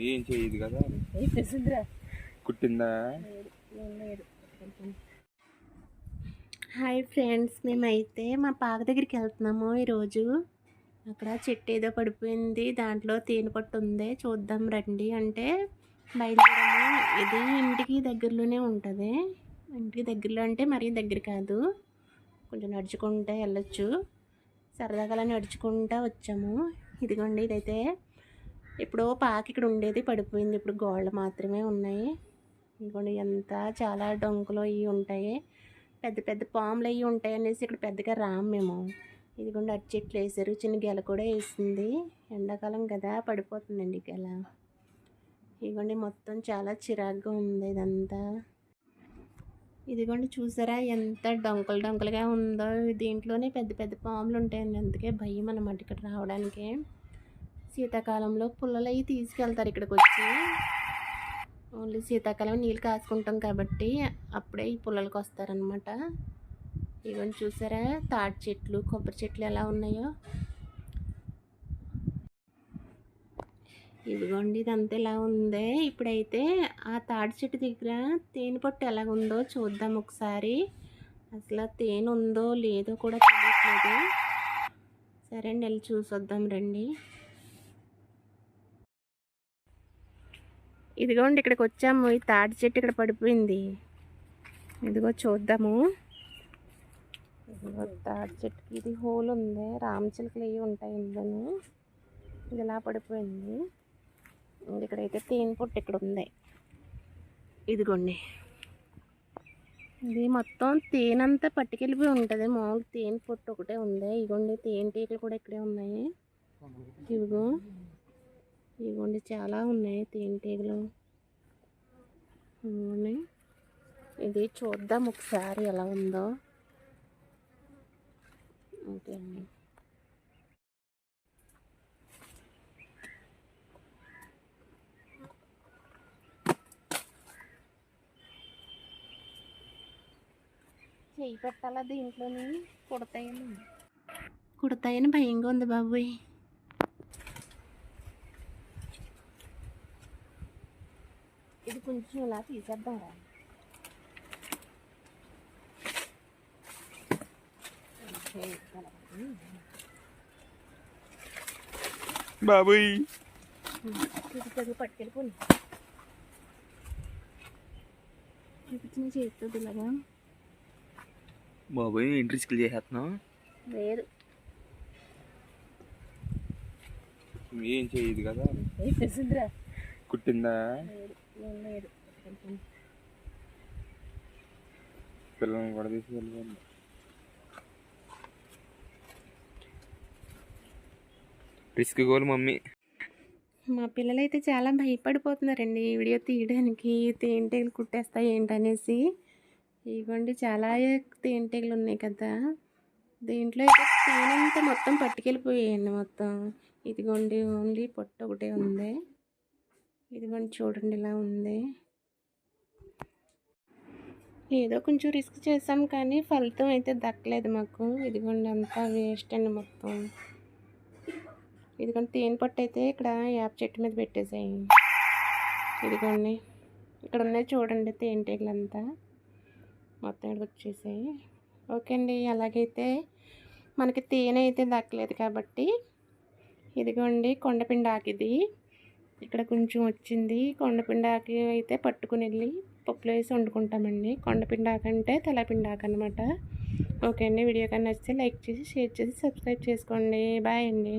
ఏం చేయదు కదా? కుట్టిందా? హాయ్ ఫ్రెండ్స్ మేమైతే మా పాక దగ్గరికి వెళ్తున్నాము ఈరోజు. అక్కడ చెట్టు ఏదో పడిపోయింది దాంట్లో తేనె పట్టు ఉంది. చూద్దాం రండి. అంటే బయలుదేరాము. ఇది ఇంటికి దగ్గరలోనే ఉంటుంది. ఇంటికి దగ్గరలో అంటే మరీ దగ్గర కాదు. కొంచెం నడుచుకుంటే వెళ్ళొచ్చు. సరదాగా అలా నడుచుకుంటా వచ్చాము. ఇదిగోండి ఇదైతే ఇప్పుడు పాక ఇక్కడ ఉండేది పడిపోయింది. ఇప్పుడు గోళ్ళు మాత్రమే ఉన్నాయి. ఇదిగోండి ఎంత చాలా డొంకలు అవి ఉంటాయి. పెద్ద పెద్ద పాములు అవి ఉంటాయి అనేసి ఇక్కడ పెద్దగా రాము మేము. ఇదిగోండి అటు చెట్లు వేసారు. చిన్న గెల కూడా వేసింది. ఎండాకాలం కదా పడిపోతుందండి గెల. ఇదిగోండి మొత్తం చాలా చిరాగ్గా ఉంది ఇదంతా. ఇదిగోండి చూసారా ఎంత డొంకలు డొంకలుగా ఉందో. దీంట్లోనే పెద్ద పెద్ద పాములు ఉంటాయండి. అందుకే భయం అన్నమాట ఇక్కడ రావడానికి. శీతాకాలంలో పుల్లలు అవి తీసుకెళ్తారు ఇక్కడికి వచ్చి ఓన్లీ శీతాకాలం నీళ్ళు కాసుకుంటాం కాబట్టి అప్పుడే ఈ పుల్లలకు వస్తారనమాట ఇవన్నీ చూసారా? తాటి చెట్లు కొబ్బరి చెట్లు ఎలా ఉన్నాయో. ఇదిగోండి ఇదంతా ఎలా ఉందే? ఇప్పుడైతే ఆ తాటి చెట్టు దగ్గర తేనె పొట్టు ఎలా ఉందో చూద్దాం ఒకసారి. అసలు తేనె ఉందో లేదో కూడా తెలియట్లేదు. సరే అండి వెళ్ళి చూసొద్దాం రండి. ఇదిగోండి ఇక్కడికి వచ్చాము ఈ తాటి చెట్టు ఇక్కడ పడిపోయింది. ఇదిగో చూద్దాము. ఇదిగో తాటి చెట్టుకి ఇది హోల్ ఉంది. రామచిలుకలు ఇవి ఉంటాయి ఇందులో ఇది ఇలా పడిపోయింది. ఇక్కడైతే తేనె పొట్టు ఇక్కడ ఉంది. ఇదిగోండి. ఇది మొత్తం తేనె అంతా పట్టుకెళ్ళిపోయి ఉంటుంది. మామూలు తేనె పొట్టు ఒకటే ఉంది. ఇదిగోండి తేనెటీగలు కూడా ఇక్కడే ఉన్నాయి. ఇదిగో. ఇవ్వండి చాలా ఉన్నాయి తేనెటీగలు ఇది చూద్దాం ఒకసారి ఎలా ఉందో. ఓకే అండి. చేయి పెట్టాలా దీంట్లోని? కుడతాయని కుడతాయని భయంగా ఉంది బాబోయ్. ఇది కొంచెం ఇలా తీసేద్దాం రా. బాబుయ్. చూపించదు పట్టుకెళ్ళిపోయి చూపించిన చేస్తుంది ఇలాగా బాబుయ్ ఇంట్రెస్ట్లు చేసేస్తున్నావు? లేదు. ఏం చేయదు కదా. కుట్టిందా పిల్లల్ని కూడా తీసుకెళ్ళిపోయింది రిస్క్ గోల్ మమ్మీ. మా పిల్లలైతే చాలా భయపడిపోతున్నారండి ఈ వీడియో తీయడానికి. తేనెటీగలు కుట్టేస్తాయి ఏంటనేసి. ఇవ్వండి చాలా తేనెటీగలు ఉన్నాయి కదా. దీంట్లో అయితే తేనె అంతా మొత్తం పట్టుకెళ్ళిపోయాయండి మొత్తం. ఇదిగోండి ఓన్లీ పొట్టు ఒకటే ఉంది. ఇదిగోండి చూడండి ఇలా ఉంది. ఏదో కొంచెం రిస్క్ చేసాం కానీ ఫలితం అయితే దక్కలేదు మాకు. ఇదిగోండి అంతా వేస్ట్ అండి మొత్తం. ఇదిగోండి తేనె పట్టు అయితే ఇక్కడ యాప్ చెట్టు మీద పెట్టేసాయి. ఇదిగోండి. ఇక్కడ ఉన్నాయి చూడండి తేనెటీగలంతా మొత్తం ఇక్కడికి వచ్చేసాయి. ఓకే అండి అలాగైతే మనకి తేనె అయితే దక్కలేదు కాబట్టి ఇదిగోండి కొండపిండి ఆకిది. ఇక్కడ కొంచెం వచ్చింది. కొండపిండాకి అయితే పట్టుకుని వెళ్ళి పప్పులో వేసి వండుకుంటామండి. కొండపిండాక అంటే తెల్లపిండి అనమాట ఓకే అండి. వీడియో కానీ నచ్చితే లైక్ చేసి షేర్ చేసి సబ్స్క్రైబ్ చేసుకోండి. బాయ్ అండి.